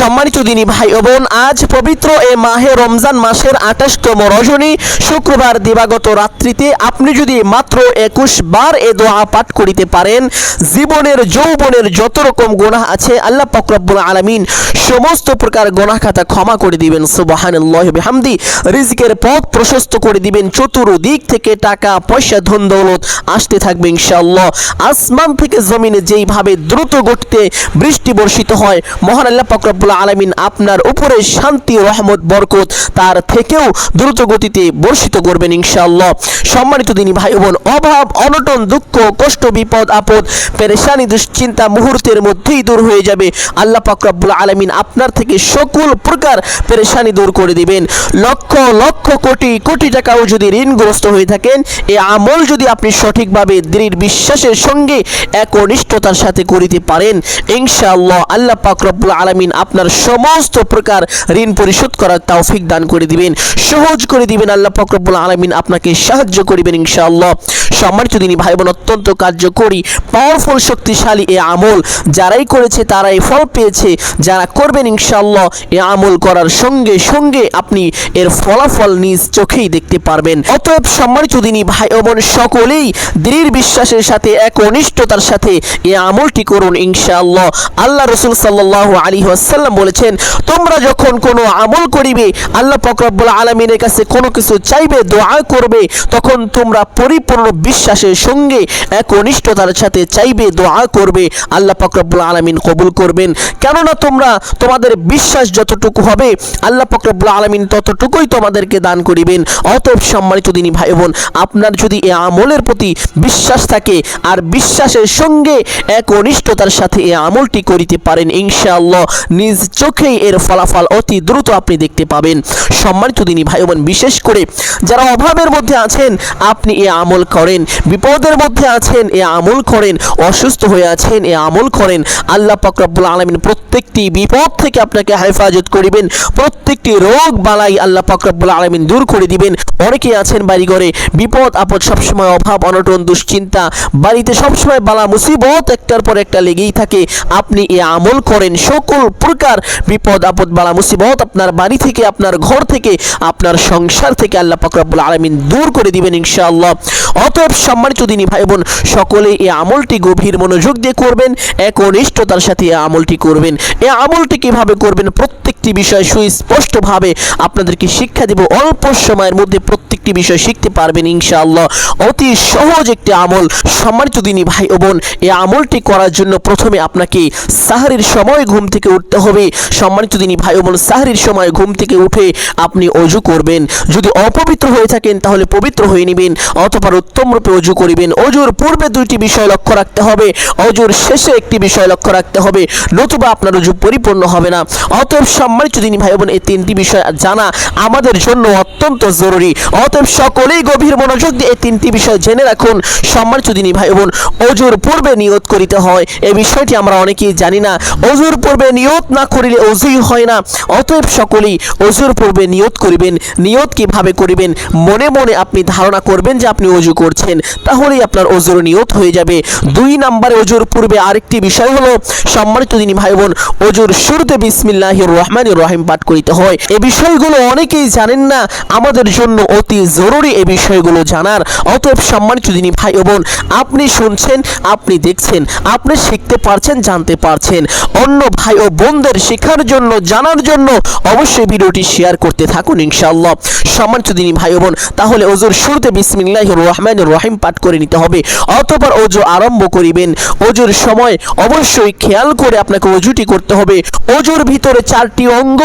সম্মানিত দিনী ভাই ও বোন, আজ পবিত্র এ মাহে রমজান মাসের আঠাশতম রজনী শুক্রবার দিবাগত রাত্রিতে আপনি যদি মাত্র একুশ বার এ দোয়া পাঠ করিতে পারেন, জীবনের, যৌবনের যত রকম গোনাহ আছে, আল্লাহ পাকরাব্বুল আলামিন সমস্ত প্রকার গোনাহ খাতা ক্ষমা করে দিবেন। সুবহানাল্লাহ বিহামদি, রিজিকের পথ প্রশস্ত করে দিবেন। চতুর্দিক থেকে টাকা, পয়সা, ধন, দৌলত আসতে থাকবে ইনশাআল্লাহ। আসমান থেকে জমিনে যেইভাবে দ্রুত গতিতে বৃষ্টি বর্ষিত হয়, মহান আল্লাহ পাকরাবুল আলমিন আপনার উপরে শান্তি রহমত, বরকত তার থেকেও দ্রুত গতিতে বর্ষিত করবেন ইনশাআল্লাহ। সম্মানিত দিনী ভাই বোন অভাব, অনটন, দুঃখ, কষ্ট, বিপদ, আপদ, পেরেশানি, দুশ্চিন্তা মুহূর্তের মধ্যেই দূর হয়ে যাবে। আল্লাহ পাকরাবুল আলমিন আপনার থেকে সকল প্রকার পেরেশানি দূর করে দিবেন। লক্ষ লক্ষ কোটি কোটি টাকাও যদি ঋণগ্রস্ত হয়ে থাকেন, এ আমল যদি আপনি সঠিকভাবে, দৃঢ় বিশ্বাসের সঙ্গে, একনিষ্ঠতার সাথে করিতে পারেন, ইনশাআল্লাহ আল্লাহ পাক রব্বুল আলামিন আপনার সমস্ত প্রকার ঋণ পরিশোধ করার তৌফিক দান করে দিবেন। সহজ করে দিবেন আল্লাহ পাক রব্বুল আলামিন আপনাকে সাহায্য করিবেন ইনশাআল্লাহ। সম্মানিত দিনী ভাই বোন অত্যন্ত কার্যকরী পাওয়ারফুল শক্তিশালী এ আমল যারাই করেছে তারাই ফল পেয়েছে, যারা করবেন ইনশাআল্লাহ, এ আমল করার সঙ্গে সঙ্গে আপনি এর ফলাফল নিজ চোখেই দেখতে পারবেন। অতএব সম্মানিত দিনী ভাই বোন সকলেই দৃঢ় বিশ্বাসের সাথে এক অনিষ্টতার সাথে এ আমলটি করুন ইনশাআল্লাহ। আল্লাহ রসুল সাল্লাহ আলী আসাল্লাম বলেছেন, তোমরা যখন কোনো আমল করিবে, আল্লাহ ফকরাবুল আলমিনের কাছে কোনো কিছু চাইবে, দোয়া করবে, তখন তোমরা পরিপূর্ণ বিশ্বাসের সঙ্গে এক অনিষ্টতার সাথে চাইবে, দোয়া করবে। আল্লাহ ফকরাবুল আলমিন কবুল করবেন। কেননা তোমরা তোমাদের বিশ্বাস যতটুকু হবে, আল্লাহ ফকরাবুল আলমিন ততটুকুই তোমাদেরকে দান করিবেন। অতএব সম্মানিত দিনী ভাই বোন আপনার যদি এ আমলের প্রতি বিশ্বাস থাকে, আর বিশ্বাসের সঙ্গে এক অনিষ্টতার সাথে এ আমলটি করিতে পারেন, ইনশাআল্লাহ, নিজ চোখেই এর ফলাফল অতি দ্রুত আপনি দেখতে পাবেন। সম্মানিত দিনী ভাই বোন বিশেষ করে যারা অভাবের মধ্যে আছেন, আপনি এ আমল করেন। বিপদের মধ্যে আছেন, এ আমল করেন। অসুস্থ হয়ে আছেন, এ আমল করেন। আল্লাহ পাক রব্বুল আলামিন প্রত্যেকটি বিপদ থেকে আপনাকে হেফাজত করিবেন। প্রত্যেকটি রোগ বালাই আল্লাহ পাক রব্বুল আলামিন দূর করে দিবেন। অনেকেই আছেন বাড়িঘরে, বিপদ, আপদ সবসময় অভাব, অনটন, দুশ্চিন্তা। বাড়িতে সবসময় বালা, মুসিবত একটার পর একটা লেগেই থাকে। আপনি এ আমল করেন। সকল প্রকার বিপদ, আপদ, বালা, মুসিবত আপনার বাড়ি থেকে, আপনার ঘর থেকে আপনার সংসার থেকে আল্লাহ পাকরাবুল আলমিন দূর করে দিবেন ইনশাআল্লাহ। অতএব সম্মানিত দিনী ভাই বোন, সকলে এই আমলটি গভীর মনোযোগ দিয়ে করবেন, এক অনিষ্টতার সাথে এই আমলটি করবেন। এই আমলটি কীভাবে করবেন প্রত্যেকটি বিষয় সুস্পষ্টভাবে আপনাদেরকে শিক্ষা দেব, অল্প সময়ের মধ্যে প্রত্যেকটি বিষয় শিখতে পারবেন ইনশাআল্লাহ। অতি সহজ একটি আমল। সম্মানিত দিনী ভাই বোন, এই আমলটি করার জন্য প্রথমে আপনাকে সাহারির সময় ঘুম থেকে উঠতে হবে। সম্মানিত দিনী ভাই বোন, সাহারির সময় ঘুম থেকে উঠে আপনি অজু করবেন। যদি অপবিত্র হয়ে থাকেন, তাহলে পবিত্র হয়ে নেবেন, অথবা উত্তম রূপে অজু করিবেন। অজুর পূর্বে দুইটি বিষয় লক্ষ্য রাখতে হবে, অজুর শেষে একটি বিষয় লক্ষ্য রাখতে হবে। নতুবা আপনার অজু পরিপূর্ণ হবে না। অতএব সম্মানিত দিনী ভাই বোন, এই তিনটি বিষয় জানা আমাদের জন্য অত্যন্ত জরুরি। অতএব সকলেই গভীর মনোযোগ দিয়ে এই তিনটি বিষয় জেনে রাখুন। সম্মানিত দিনী ভাই বোন, অজুর পূর্বে নিয়ত করিতে হয়। এই বিষয়টি আমরা অনেকেই জানি না। অজুর পূর্বে নিয়ত না করিলে অজুই হয় না। অতএব সকলেই অজুর পূর্বে নিয়ত করিবেন। নিয়ত কীভাবে করিবেন? মনে মনে আপনি ধারণা করবেন যে আপনি অজু করছেন। তাহলেই আপনার অজুর নিয়ত হয়ে যাবে। দুই নম্বরে অজুর পূর্বে আরেকটি বিষয় হলো, সম্মানিত দিনী ভাই বোন অজুর শুরুতে বিসমিল্লাহ রহমান রহিম পাঠ করিতে হয়। এই বিষয়গুলো অনেকেই জানেন না। আমাদের জন্য অতি জরুরি এই বিষয়গুলো জানার। অতএব সম্মানিত দিনী ভাই বোন আপনি শুনছেন, আপনি দেখছেন, আপনি শিখতে পারছেন, জানতে পারছেন। অন্য ভাই ও বোনদের শেখার জন্য, জানার জন্য অবশ্যই ভিডিওটি শেয়ার করতে থাকুন ইনশাআল্লাহ। সম্মানিত দিনী ভাই বোন, তাহলে ওজুর শুরুতে বিসমিল্লাহ রহমান রহিম পাঠ করে নিতে হবে। অতপর ওজু আরম্ভ করিবেন। ওজুর সময় অবশ্যই খেয়াল করে আপনাকে অজুটি করতে হবে। ওজুর ভিতরে চারটি অঙ্গ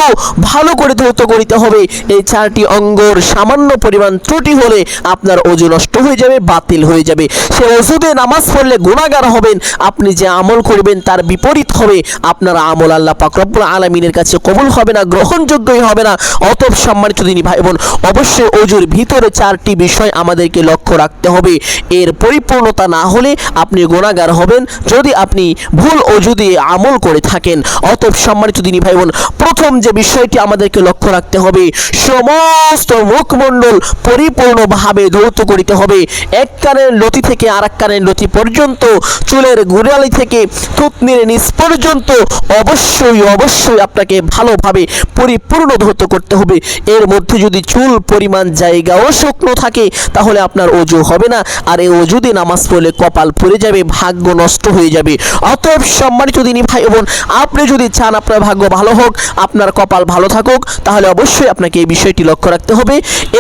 ভালো করে ধৌত করিতে হবে। এই চারটি অঙ্গর সামান্য পরিমাণ ত্রুটি হলে আপনার অজু নষ্ট হয়ে যাবে, বাতিল হয়ে যাবে। সে অজুতে নামাজ পড়লে গুণাগার হবেন। আপনি যে আমল করবেন তার বিপরীত হবে। আপনার আমল আল্লাহ পাক রব্বুল আলমিনের কাছে কবুল হবে না, গ্রহণযোগ্যই হবে না। অতএব সম্মানিত দিনী ভাই বোন অবশ্যই অজুর ভিতরে চারটি বিষয় আমাদেরকে লক্ষ্য রাখতে হবে। এর পরিপূর্ণতা না হলে আপনি গোনাগার হবেন। যদি আপনি ভুল অজু দিয়ে আমল করে থাকেন, অতএব সম্মানিত দিনী ভাই বোন প্রথম যে বিষয়টি আমাদেরকে লক্ষ্য রাখতে হবে, সমস্ত মুখমণ্ডল পরিপূর্ণভাবে ধৌত করিতে হবে। এক কানের লতি থেকে আর এক কানের লতি পর্যন্ত, চুলের গুড়ালি থেকে থুতনির নিচ পর্যন্ত অবশ্যই অবশ্যই আপনাকে ভালোভাবে পরিপূর্ণ ধৌত করতে হবে। এর মধ্যে যদি চুল পরিমাণ জায়গাও শুকনো থাকে, তাহলে আপনার অজু হবে না। আর এই অজু দিয়ে নামাজ পড়লে কপাল পুড়ে যাবে, ভাগ্য নষ্ট হয়ে যাবে। অতএব সম্মানিত দিনী ভাই বোন, আপনি যদি চান আপনার ভাগ্য ভালো হোক, আপনার কপাল ভালো থাকুক, তাহলে অবশ্যই আপনাকে এই বিষয়টি লক্ষ্য রাখতে হবে।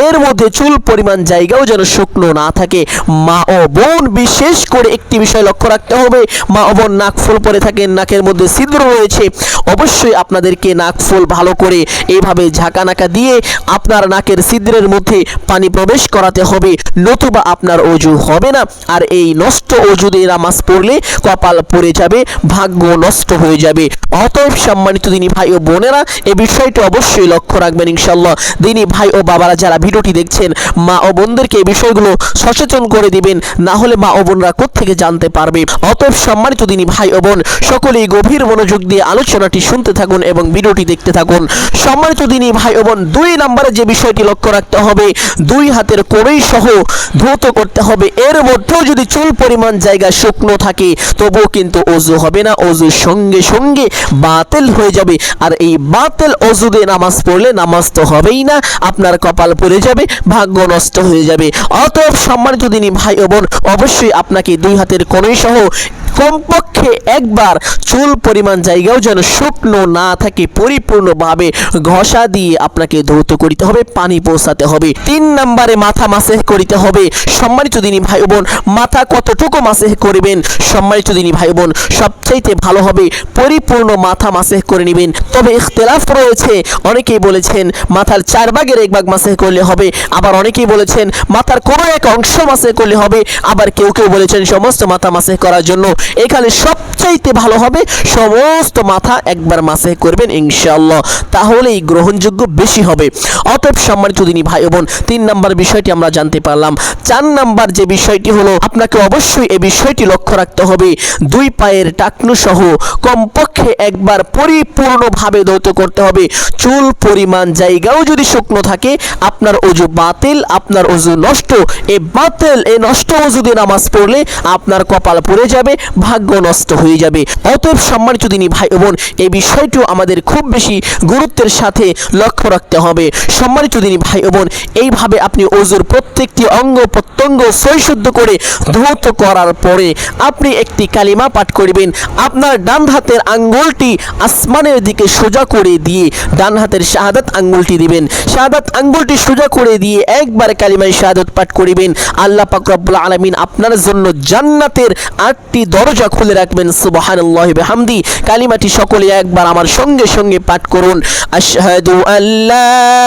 এর মধ্যে চুল পরিমাণ জায়গাও যেন শুকনো না থাকে। মা ও বোন, বিশেষ করে একটি বিষয় লক্ষ্য রাখতে হবে। মা ও বোন, নাক ফুল পরে থাকেন, নাকের মধ্যে ছিদ্র রয়েছে। অবশ্যই আপনাদেরকে নাক ফুল ভালো করে এইভাবে ঝাঁকা নাকা দিয়ে আপনার নাকের ছিদ্রের মধ্যে পানি প্রবেশ করাতে হবে, নতুবা আপনার অজু হবে না। আর এই নষ্ট অজু দিয়ে নামাজ পড়লে কপাল পড়ে যাবে, ভাগ্য নষ্ট হয়ে যাবে। অতএব সম্মানিত দিনী ভাই ও বোনেরা এই বিষয়টি অবশ্যই লক্ষ্য রাখবেন ইনশাল্লাহ দিনী ভাই ও বাবারা যারা ভিডিওটি দেখছেন, মা ও বোনদেরকে এই বিষয়গুলো সচেতন করে দিবেন, না হলে মা ও বোনরা থেকে জানতে পারবে। অতএব সম্মানিত দিনী ভাই ও বোন, সকলেই গভীর মনোযোগ দিয়ে আলোচনাটি শুনতে থাকুন এবং ভিডিওটি দেখতে থাকুন। সম্মানিত দিনী ভাই ও বোন, দুই নম্বরে যে বিষয়টি লক্ষ্য রাখতে হবে, দুই হাতের কোড়ই সহ ধৌত করতে হবে। এর মধ্যেও যদি চুল পরিমাণ জায়গা শুকনো থাকে, তবুও কিন্তু অজু হবে না। অজুর সঙ্গে সঙ্গে বাতিল হয়ে যাবে। আর এই বাতিল অজু দিয়ে নামাজ পড়লে নামাজ তো হবেই না। আপনার কপাল পড়ে যাবে, ভাগ্য নষ্ট হয়ে যাবে। অতএব সম্মানিত দিনী ভাই ও বোন, অবশ্যই আপনাকে দুই হাতের কোণই সহ কমপক্ষে একবার চুল পরিমাণ জায়গাও যেন শুকনো না থাকে, পরিপূর্ণভাবে ঘষা দিয়ে আপনাকে ধৌত করিতে হবে, পানি পৌঁছাতে হবে। তিন নম্বরে মাথা মাসে করিতে হবে। সম্মানিত দিনী ভাই বোন মাথা কতটুকু মাসে করবেন? সম্মানিত দিনী ভাই বোন সবচাইতে ভালো হবে, পরিপূর্ণ মাথা মাসে করে নেবেন। তবে ইখতলাফ রয়েছে। অনেকেই বলেছেন, মাথার চার ভাগের এক ভাগ মাসে করলে হবে। আবার অনেকেই বলেছেন, মাথার কোনো এক অংশ মাসে করলে হবে। আবার কেউ কেউ বলেছেন, সমস্ত মাথা মাসে করার জন্য এখানে সবচাইতে ভালো হবে, সমস্ত মাথা একবার মাসে করবেন ইনশাআল্লাহ। তাহলেই গ্রহণযোগ্য বেশি হবে। অতএব সম্মানিত দিনী ভাই বোন, তিন নাম্বার বিষয়টি আমরা জানতে পারলাম। চার নাম্বার যে বিষয়টি হলো, আপনাকে অবশ্যই এই বিষয়টি লক্ষ্য রাখতে হবে, দুই পায়ের টাকনু সহ কমপক্ষে একবার পরিপূর্ণভাবে ধৌত করতে হবে। চুল পরিমাণ, জায়গাও যদি শুকনো থাকে, আপনার অজু বাতিল, আপনার অজু নষ্ট, এ বাতিল, এ নষ্ট অজু দিয়ে নামাজ পড়লে আপনার কপাল পড়ে যাবে, ভাগ্য নষ্ট হয়ে যাবে। অতএব সম্মানিত দিনী ভাই বোন এই বিষয়টিও আমাদের খুব বেশি গুরুত্বের সাথে লক্ষ্য রাখতে হবে। সম্মানিত দিনী ভাই বোন, এইভাবে আপনি অজুর প্রত্যেকটি অঙ্গ প্রত্যঙ্গ সৈশুদ্ধ করে ধৌত করার পরে আপনি একটি কালিমা পাঠ করবেন। আপনার ডান হাতের আঙ্গুলটি আসমানের দিকে সোজা করে দিয়ে ডান হাতের শাহাদাত আঙ্গুলটি দিবেন। শাহাদাত আঙ্গুলটি সোজা করে দিয়ে একবার কালিমায় শাহাদাত পাঠ করিবেন। আল্লাহ পাক রব্বুল আলামিন আপনার জন্য জান্নাতের আটটি দরজা খুলে রাখবেন। সুবহানাল্লাহ হামদি কালিমাটি সকলে একবার আমার সঙ্গে সঙ্গে পাঠ করুন। আশহাদু আল্লা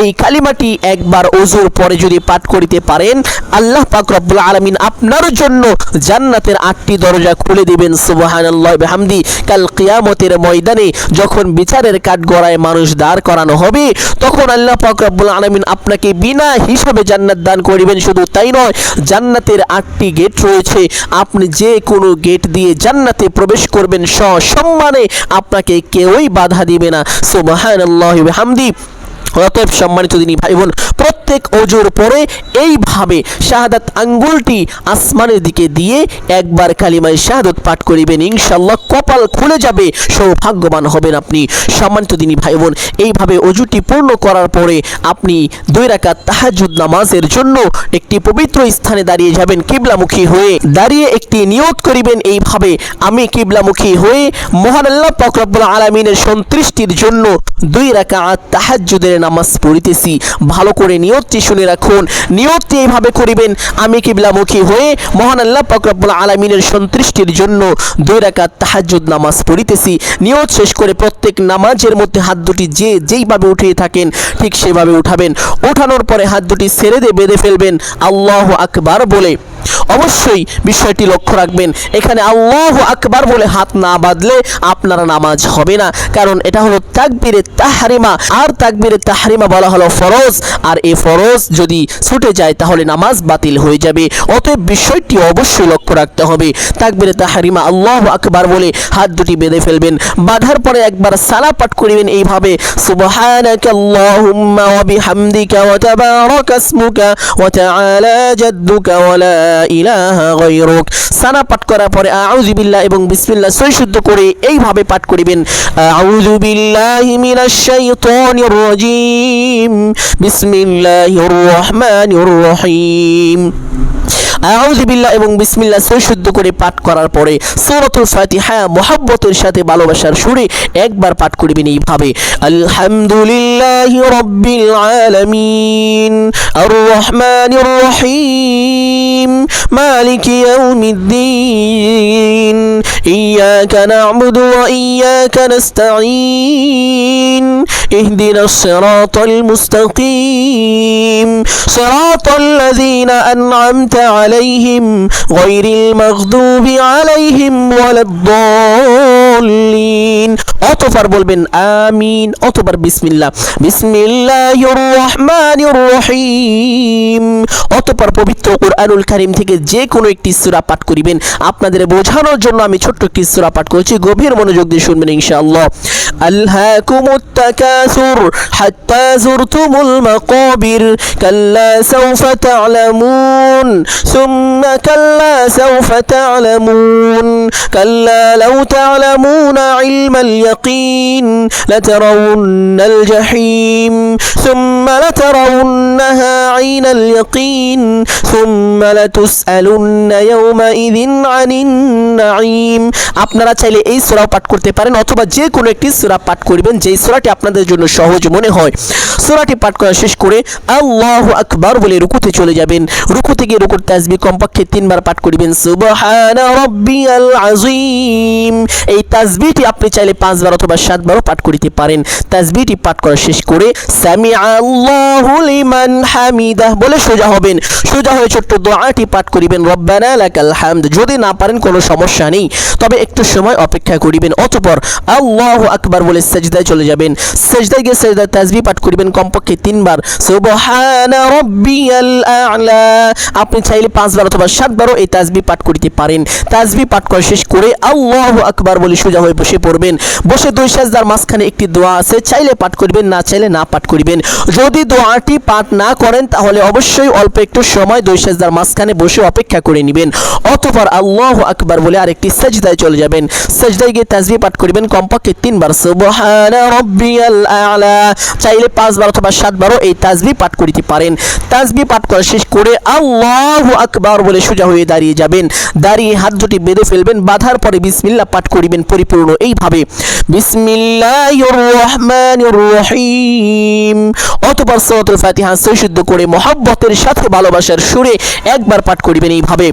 এই কালিমাটি একবার ওযুর পরে যদি পাঠ করিতে পারেন, আল্লাহ পাক রব্বুল আলামিন আপনার জন্য জান্নাতের আটটি দরজা খুলে দিবেন। সুবহানাল্লাহ, বিহামদি। কাল কিয়ামতের ময়দানে যখন বিচারের কাঠগড়ায় মানুষ দাঁড় করানো হবে, তখন আল্লাহ পাক রব্বুল আলামিন আপনাকে বিনা হিসাবে জান্নাত দান করিবেন। শুধু তাই নয়, জান্নাতের আটটি গেট রয়েছে। আপনি যে কোনো গেট দিয়ে জান্নাতে প্রবেশ করবেন, সসম্মানে আপনাকে কেউই বাধা দিবে না। সুবহানাল্লাহ, বিহামদি। অতএব সম্মানিত দিনী ভাই বোন, প্রত্যেক অজুর পরে এইভাবে শাহাদাত আঙ্গুলটি আসমানের দিকে দিয়ে একবার কালিমায় শাহাদত পাঠ করিবেন ইনশাল্লাহ কপাল খুলে যাবে, সৌভাগ্যবান হবেন আপনি। সম্মানিত দিনী ভাই বোন, এইভাবে অজুটি পূর্ণ করার পরে আপনি দুই রাকাত তাহাজুদ নামাজের জন্য একটি পবিত্র স্থানে দাঁড়িয়ে যাবেন, কিবলামুখী হয়ে দাঁড়িয়ে একটি নিয়ত করিবেন, এইভাবে আমি কিবলামুখী হয়ে মহান আল্লাহ পাক রব্বুল আলামিনের সন্তুষ্টির জন্য দুই রাকাত তাহাজ্জুদের নামাজ পড়িতেছি, ভালো করে নিয়ত নিয়তটি শুনে রাখুন। নিয়তটি এইভাবে করিবেন, আমি কিবলামুখী হয়ে মহান আল্লাহ পাকরাবুল আলমিনের সন্তুষ্টির জন্য দুই রাকাত তাহাজ্জুদ নামাজ পড়িতেছি। নিয়ত শেষ করে প্রত্যেক নামাজের মধ্যে হাত দুটি যে যেইভাবে উঠিয়ে থাকেন, ঠিক সেভাবে উঠাবেন। ওঠানোর পরে হাত দুটি ছেড়ে দিয়ে বেঁধে ফেলবেন। আল্লাহ আকবার বলে। অবশ্যই বিষয়টি লক্ষ্য রাখবেন। এখানে আল্লাহ আকবার বলে হাত না বাঁধলে আপনার নামাজ হবে না। কারণ এটা হলো তাকবিরে তাহারিমা। আর তাকবিরে তাহারিমা বলা হলো ফরজ। আর এই ফরজ যদি ছুটে যায় তাহলে নামাজ বাতিল হয়ে যাবে। অতএব বিষয়টি অবশ্যই লক্ষ্য রাখতে হবে। তাকবিরে তাহারিমা আল্লাহ আকবার বলে হাত দুটি বেঁধে ফেলবেন। বাঁধার পরে একবার সালা পাঠ করিবেন এইভাবে, সুবহানাকা আল্লাহুম্মা ওয়া বিহামদিকা ওয়া তাবারাকা ওয়া তাআলা জাদ্দুকা ওয়া লা ইলাহা গৈরুক সানা পাঠ করার পরে আউযু বিল্লাহ এবং বিসমিল্লাহ সই শুদ্ধ করে এইভাবে পাঠ করিবেন আউজুবিল্লাহ মিনাশ শাইতানির রাজীম। বিসমিল্লাহির রহমানির রহিম। আউযু বিল্লাহ এবং বিসমিল্লাহ সই শুদ্ধ করে পাঠ করার পরে সূরাতুল ফাতিহা মোহাব্বতের সাথে ভালোবাসার সুরে একবার পাঠ করিবেন এইভাবে আলহামদুলিল্লাহি রাব্বিল আলামিন আর রহমানির রহিম মালিকি ইয়াউমিদ্দিন ইয়াকা না'বুদু ওয়া ইয়াকা নাস্তাঈন اهدنا الصراط المستقيم صراط الذين أنعمت عليهم غير المغضوب عليهم ولا الضالين অতবার বলবেন আমিন অতবার বিসমিল্লাহ বিসমিল্লাহির রহমানির রহিম অতপর পবিত্র কোরআনুল কারীম থেকে যে কোনো একটি সূরা পাঠ করিবেন আপনাদের বোঝানোর জন্য আমি ছোট্ট একটি সূরা পাঠ করছি গভীর মনোযোগ দিয়ে শুনবেন ইনশাআল্লাহ আল্হাকুমুত তাকাসুর হাত্তা যুরতুমুল মাকাবির কাল্লা সাউফা তা'লামুন সুম্মা কাল্লা সাউফা তা'লামুন কাল্লা লাউ তা'লামুনা ইলমাল ইয়াকিন লাতারাউন্নাল জাহিম সুম্মা লাতারাউন্নাহা আইনাল ইয়াকিন সুম্মা লাতুসআলুন্না ইয়াওমাইযিন আনিন নাঈম আপনারা চাইলে এই সূরা পাঠ করতে পারেন অথবা যে কোনো একটি সূরা পাঠ করবেন, যেই সূরাটি আপনাদের জন্য সহজ মনে হয়। সূরাটি পাঠ করা শেষ করে আল্লাহু আকবার বলে রুকুতে চলে যাবেন। রুকুতে গিয়ে রুকুর তাসবিহ কমপক্ষে তিনবার পাঠ করিবেন। সুবহানা রাব্বিয়াল আযীম। এই তাসবিহটি আপনি চাইলে পাঁচবার অথবা সাতবারও পাঠ করিতে পারেন। তাসবিহটি পাঠ করা শেষ করে সামি আল্লাহু লিমান হামিদাহ বলে সোজা হবেন। সোজা হয়ে ছোট্ট দোয়াটি পাঠ করিবেন। রব্বানা লাকাল হামদ। যদি না পারেন কোনো সমস্যা নেই। তবে একটু সময় অপেক্ষা করিবেন। অতঃপর আল্লাহ আকবার বলে সেজদায় চলে যাবেন। সেজদায় গিয়ে সেজদায় তাসবিহ পাঠ করিবেন কমপক্ষে তিনবার। সুবহানা রাব্বিয়াল আ'লা। আপনি চাইলে পাঁচবার অথবা সাতবারও এই তাসবিহ পাঠ করিতে পারেন। তাসবিহ পাঠ করা শেষ করে আল্লাহু আকবার বলে সোজা হয়ে বসে পড়বেন। বসে দুই সাজদার মাঝখানে একটি দোয়া আছে, চাইলে পাঠ করিবেন, না চাইলে না পাঠ করিবেন। যদি দোয়াটি পাঠ না করেন, তাহলে অবশ্যই অল্প একটু সময় দুই সাজদার মাঝখানে বসে অপেক্ষা করে নেবেন। অতঃপর আল্লাহু আকবার বলে আরেকটি সেজদায় চলে যাবেন। সেজদায় গিয়ে তাসবিহ পাঠ করবেন কমপক্ষে তিনবার। চাইলে পাঁচবার অথবা সাতবারও এই তাসবিহ পাঠ করিতে পারেন। তাসবিহ পাঠ করা শেষ করে আল্লাহু আকবার বলে সোজা হয়ে দাঁড়িয়ে যাবেন। দাঁড়িয়ে হাত দুটি বেঁধে ফেলবেন, বাঁধার পরে বিসমিল্লাহ পাঠ করিবেন পরিপূর্ণ এইভাবে। বিসমিল্লাহির রহমানির রহিম। ফাতিহা সৈশুদ্ধ করে মহব্বতের সাথে ভালোবাসার সুরে একবার পাঠ করিবেন এইভাবে।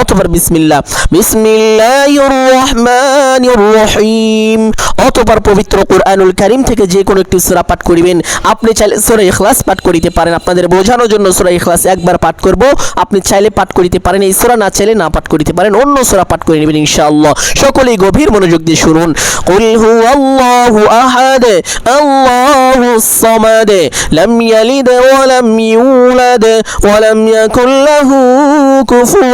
অতপর বিসমিল্লাহ। বিসমিল্লাহির রহমানির রহিম অতপর পবিত্র কোরআনুল কারীম থেকে যে কোনো একটি সূরা পাঠ করিবেন। আপনি চাইলে সূরা ইখলাস পাঠ করিতে পারেন। আপনাদের বোঝানোর জন্য সূরা ইখলাস একবার পাঠ করব। আপনি চাইলে পাঠ করিতে পারেন। এই সূরা না চাইলে না পাঠ করিতে পারেন। অন্য সূরা পাঠ করে নেবেন ইনশাআল্লাহ। সকলেই গভীর মনোযোগ দিয়ে শুনুন। কুল হুয়াল্লাহু আহাদ আল্লাহুস সামাদ, লাম ইয়ালিদ ওয়া লাম ইউলাদ, ওয়া লাম ইয়াকুল লাহু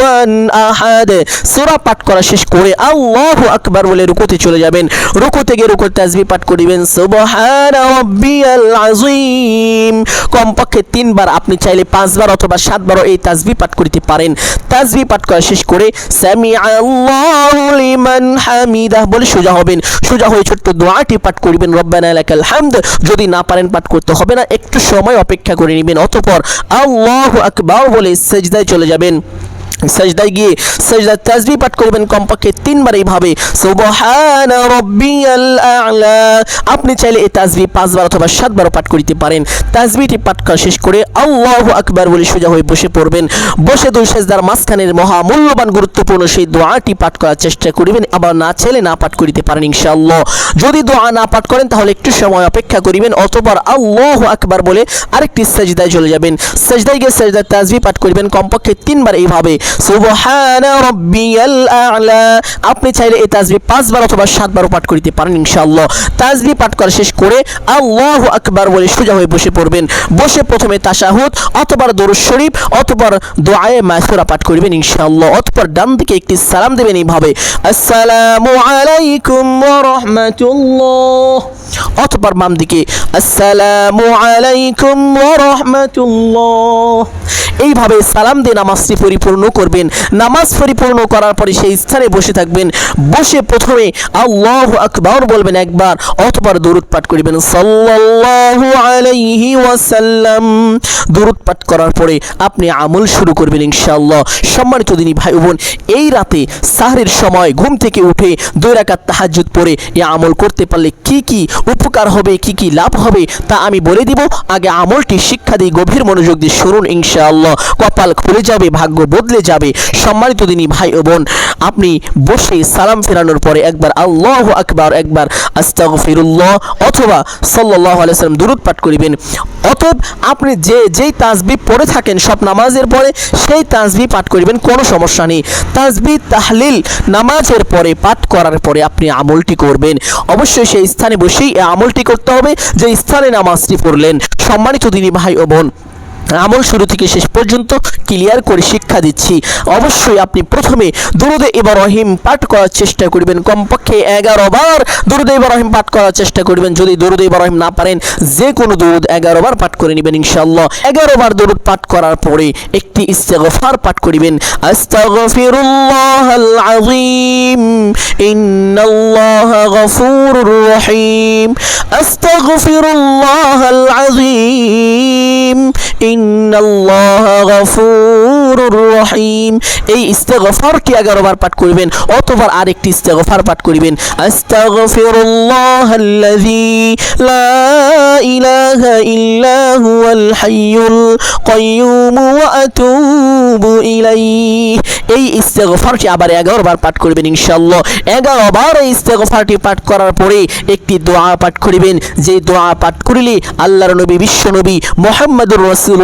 কুফুয়ান আহাদ। সূরা পাঠ করা শেষ করে আল্লাহু আকবার বলে রুকুতে চলে যাবেন। রুকু থেকে রুকুর তাসবিহ পাঠ করিবেন। সুবহান রাব্বিয়াল আযীম। কমপক্ষে তিনবার আপনি চাইলে পাঁচবার অথবা সাতবারও এই তাসবিহ পাঠ করিতে পারেন। তাসবিহ পাঠ করা শেষ করে সামি আল্লাহু লিমান হামিদাহ বলে সোজা হবেন। সোজা হয়ে ছোট্ট দোয়াটি পাঠ করিবেন। রব্বানা লাকাল হামদ। যদি না পারেন পাঠ করতে হবে না। একটু সময় অপেক্ষা করে নেবেন। অতঃপর আল্লাহু আকবার বলে সেজদায় চলে যাবেন। সাজদায় গিয়ে সাজদা তাসবিহ পাঠ করবেন কমপক্ষে তিনবার এইভাবে। সুবহান রাব্বিয়াল আ'লা। আপনি চাইলে এই তাসবিহ পাঁচবার অথবা সাতবার পাঠ করিতে পারেন। তাসবিহটি পাঠ করা শেষ করে আল্লাহু আকবার বলে সোজা হয়ে বসে পড়বেন। বসে দুই সেজদার মাঝখানের মহা মূল্যবান গুরুত্বপূর্ণ সেই দোয়াটি পাঠ করার চেষ্টা করিবেন। আবার না চাইলে না পাঠ করিতে পারেন ইনশাআল্লাহ। যদি দোয়া না পাঠ করেন তাহলে একটু সময় অপেক্ষা করিবেন। অতবার আল্লাহু আকবার বলে আরেকটি সাজদায় চলে যাবেন। সাজদায় গিয়ে সাজদার তাসবিহ পাঠ করিবেন কমপক্ষে তিনবার এইভাবে। আপনি চাইলে এই তাসবিহ পাঁচবার অথবা সাতবার পাঠ করিতে পারেন ইনশাআল্লাহ। তাসবিহ পাঠ করা শেষ করে আল্লাহু আকবার বলে সোজা হয়ে বসে পড়বেন। বসে প্রথমে তাশাহুদ অথবা দরুদ শরীফ অথবা দোয়ায়ে মাসুরা পাঠ করবেন ইনশাআল্লাহ। অতঃপর ডান দিকে একটি সালাম দেবেন এইভাবে, আসসালামু আলাইকুম ওয়া রাহমাতুল্লাহ। বাম দিকে, আসসালামু আলাইকুম ওয়া এইভাবে সালাম দিয়ে নামাজটি পরিপূর্ণ করবেন। নামাজ পরিপূর্ণ করার পরে সেই স্থানে বসে থাকবেন। বসে প্রথমে আল্লাহ আকবার বলবেন একবার, অতবার দরুদ পাঠ করিবেন। সাল্লাল্লাহু আলাইহি ওয়াসাল্লাম। দরুদ পাঠ করার পরে আপনি আমল শুরু করবেন ইনশাআল্লাহ। সম্মানিত দিনী ভাই বোন, এই রাতে সাহরের সময় ঘুম থেকে উঠে দুই রাকাত তাহাজ্জুদ পড়ে এই আমল করতে পারলে কি কি উপকার হবে, কি কি লাভ হবে তা আমি বলে দিব। আগে আমলটি শিক্ষা দিয়ে গভীর মনোযোগ দিয়ে শুনুন ইনশাআল্লাহ। কপাল খুলে যাবে, ভাগ্য বদলে যাবে। সম্মানিত দিনী ভাই ও বোন, আপনি বসে সালাম ফেরানোর পরে একবার আল্লাহ আকবার, একবার আস্তাগফিরুল্লাহ অথবা সাল্লাল্লাহু আলাইহি সাল্লাম দুরূদ পাঠ করিবেন। অতএব আপনি যে, যেই তাসবিহ পড়ে থাকেন সব নামাজের পরে সেই তাসবিহ পাঠ করিবেন, কোনো সমস্যা নেই। তাজবি তাহলিল নামাজের পরে পাঠ করার পরে আপনি আমলটি করবেন। অবশ্যই সেই স্থানে বসেই আমলটি করতে হবে। যে স্থানে নামাজটি পড়লেন। সম্মানিত দিনী ভাই ও বোন আমল শুরু থেকে শেষ পর্যন্ত ক্লিয়ার করে শিক্ষা দিচ্ছি। অবশ্যই আপনি প্রথমে দুরুদে ইব্রাহিম পাঠ করার চেষ্টা করবেন। কমপক্ষে এগারো বার দুরুদে ইব্রাহিম পাঠ করার চেষ্টা করবেন। যদি দুরুদে ইব্রাহিম না পারেন, যে কোনো দুরুদ এগারো বার পাঠ করে নেবেন ইনশাআল্লাহ। এগারো বার দুরুদ পাঠ করার পরে একটি ইস্তেগফার পাঠ করিবেন আস্তাগফিরুল্লাহাল আযীম, ইন্নাল্লাহ গফুরুর রহিম। আস্তাগফিরুল্লাহাল আযীম গফুরুর রহিম। এই পাঠ করবেন? অতবার আরেকটি ইস্তেগফার পাঠ করিবেন। এই ইস্তেগফারটি আবার এগারো বার পাঠ করবেন এগারো এই ইস্তেগফারটি পাঠ করার পরে একটি দোয়া পাঠ করিবেন। যে দোয়া পাঠ করিলে আল্লাহর নবী, বিশ্ব নবী মোহাম্মদুর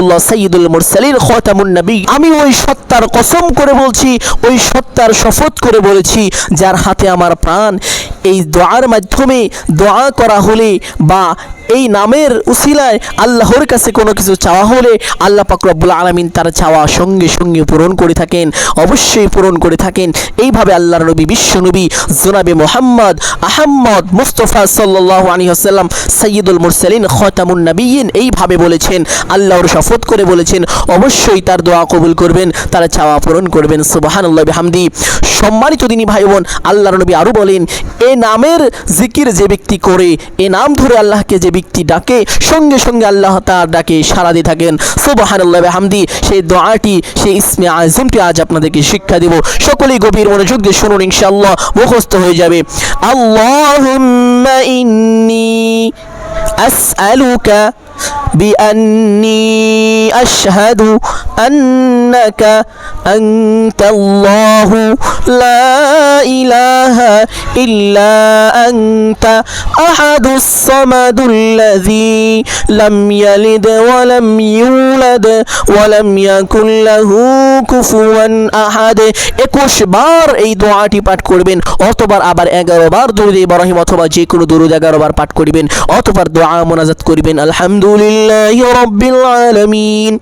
রসুল্লাহ সঈদুল মুরসালিন খতামুন নবী। আমি ওই সত্তার কসম করে বলছি, ওই সত্তার শপথ করে বলেছি, যার হাতে আমার প্রাণ। এই দোয়ার মাধ্যমে দোয়া করা হলে বা এই নামের উসিলায় আল্লাহর কাছে কোনো কিছু চাওয়া হলে আল্লাহ পাক রব্বুল আলমিন তার চাওয়া সঙ্গে সঙ্গে পূরণ করে থাকেন, অবশ্যই পূরণ করে থাকেন। এইভাবে আল্লাহর নবী, বিশ্ব নবী জোনাবে মোহাম্মদ আহম্মদ মুস্তফা সাল্লাহ আলী হাসাল্লাম সৈয়দুল মুরসালিন খতামুন নবীন এইভাবে বলেছেন, আল্লাহর শপথ করে বলেছেন, অবশ্যই তার দোয়া কবুল করবেন, তার চাওয়া পূরণ করবেন সুবাহান আল্লাহ হামদি সম্মানিত দিনী ভাই বোন আল্লাহর নবী আরও বলেন, এ নামের জিকির যে ব্যক্তি করে, এ নাম ধরে আল্লাহকে যে ব্যক্তি ডাকে সঙ্গে সঙ্গে আল্লাহ তার ডাকে সাড়া দিয়ে থাকেন সুবাহান আল্লাহ হামদি সেই দোয়াটি সেই ইসমে আজমটি আজ আপনাদেরকে শিক্ষা দেব সকলেই গভীর মনোযোগ দিয়ে শুনুন ইনশাআল্লাহ মুখস্থ হয়ে যাবে আল্লাহুম্মা ইন্নী আসআলুকা بأني أشهد أنك أنت الله لا إله إلا أنت أحد الصمد الذي لم يلد ولم يولد ولم يكن له কুফুয়ান আহাদ একুশ বার এই দোয়াটি পাঠ করবেন অতবার আবার এগারো বার দরুদ ইব্রাহিম অথবা যে কোনো দরুদ এগারো বার পাঠ করিবেন অতবার দোয়া মোনাজাত করিবেন আলহামদুলিল্লাহ রব্বিল আলামিন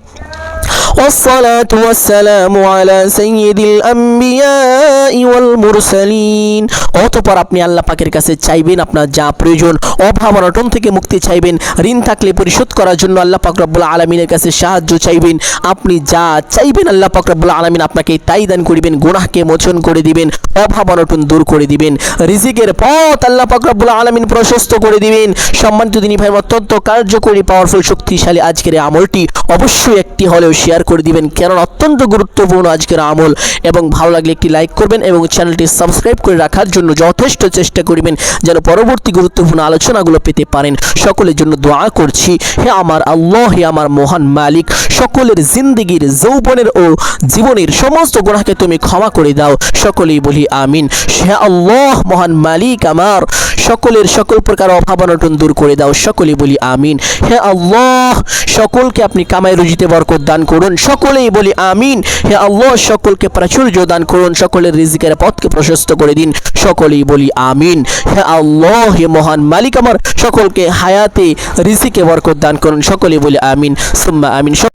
والصلاة والسلام على سيد الأنبياء والمرسلين অতপর আপনি আল্লাহ পাকের কাছে চাইবেন আপনার যা প্রয়োজন অভাব অনটন থেকে মুক্তি চাইবেন ঋণ থাকলে পরিশোধ করার জন্য আল্লাহ পাক রব্বুল আলমিনের কাছে সাহায্য চাইবেন আপনি যা চাইবেন আল্লাহ পাক রব্বুল আলমিন আপনাকে তাই দান করিবেন গুনাহকে মোচন করে দিবেন অভাব অনটন দূর করে দিবেন রিজিকের পথ আল্লাহ পাক রব্বুল আলমিন প্রশস্ত করে দিবেন সম্মানিত দিনী ভাই অত্যন্ত কার্যকরী পাওয়ারফুল শক্তিশালী আজকের এই আমলটি অবশ্যই একটি হলেও শেয়ার করে দিবেন। কারণ অত্যন্ত গুরুত্বপূর্ণ আজকের আমল। এবং ভালো লাগলে একটি লাইক করবেন এবং চ্যানেলটি সাবস্ক্রাইব করে রাখার জন্য যথেষ্ট চেষ্টা করবেন যেন পরবর্তী গুরুত্বপূর্ণ আলোচনাগুলো পেতে পারেন। সকলের জন্য দোয়া করছি, হে আমার আল্লাহ, হে আমার মহান মালিক, সকলের জিন্দিগির, যৌবনের ও জীবনের সমস্ত গুণাকে তুমি ক্ষমা করে দাও। সকলেই বলি আমিন। হে আল্লাহ, মহান মালিক আমার, সকলের সকল প্রকার অভাব অনটন দূর করে দাও। সকলেই বলি আমিন। হে আল্লাহ, সকলকে আপনি কামাই রুজিতে বরকত দান করুন। সকলেই বলি আমিন। হে আল্লাহ, সকলকে প্রাচুর্য দান করুন, সকলের রিজিকের পথকে প্রশস্ত করে দিন, সকলেই বলি আমিন। হে আল্লাহ, হে মহান মালিক আমার, সকলকে হায়াতে রিজিকে বরকত দান করুন, সকলেই বলি আমিন। সুম্মা আমিন।